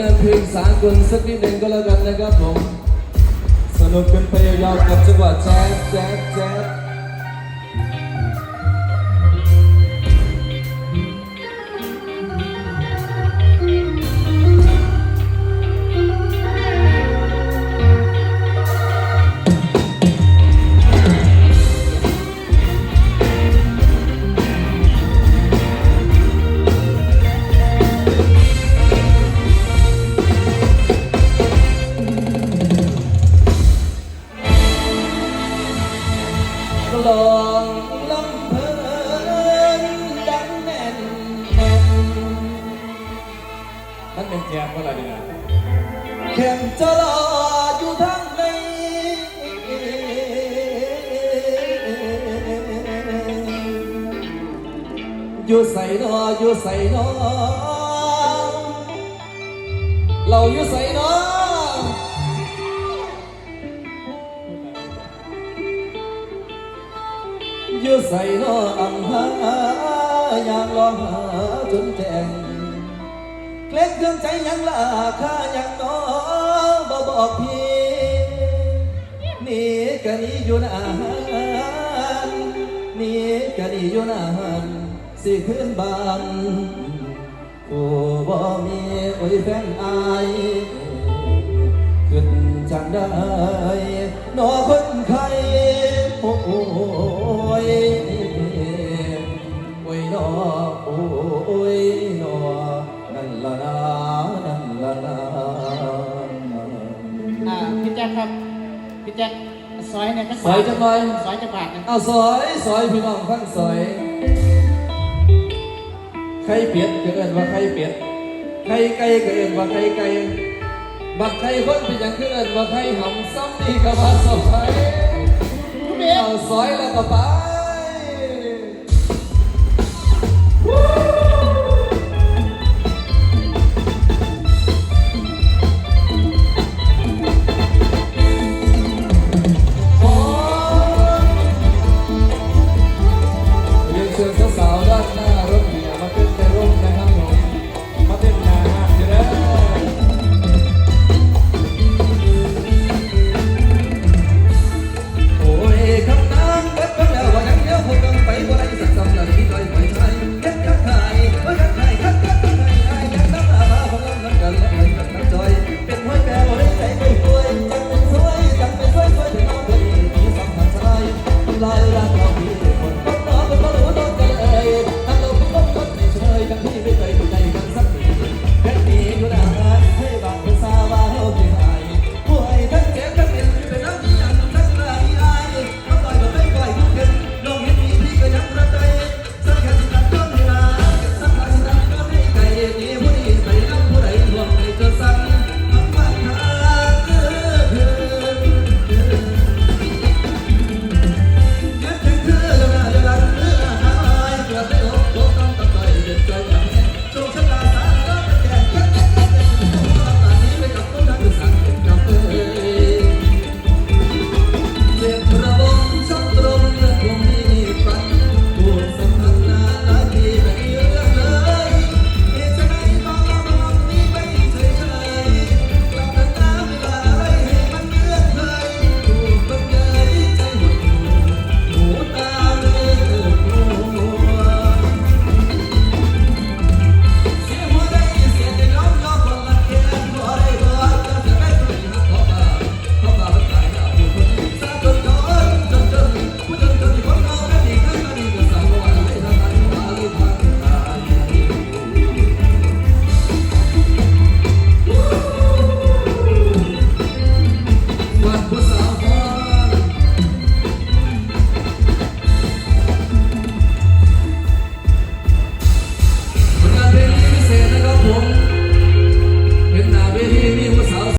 งานเพลงสากลสักนิดหนึ่งก็แล้วกันนะครับผม สนุกกันไปยาวๆกับจังหวะแจ๊สแจ๊สแจ๊ส ลองลำเพลินดังแน่นแน่นมันเป็นแจมื่อไรดีนะแข่งจะรออยู่ทางในอยู่ใส่นออยู่ใส่นอเราอยู่ใส่นอ อยู่ใส่นออำหายามลองหาจนแจงเกล็ดเครื่องใจยังลาค่ายังนอบ่บอกพี่นี่กันนี้อยู่นานนี่กันนี้อยู่นานสิขึ้นบ้านผู้บ่มีโอ้ยแฟนอายขึ้นจังได้หนอคน พี่แจ็คซอยเนี่ยก็สอยจังเลยซอยจะบาทนะเอาสอยสอยพี่น้องฟังสอยไข่เป็ดก็เอิ้นว่าไข่เป็ดไข่ไก่ก็เอิ้นว่าไข่ไก่บักไข่คนเป็นอย่างคือเอิ้นว่าไข่หำซ้ำนี่ก็ว่าสอยคุณเบียเอาร์ซอยแล้วก็ไป to go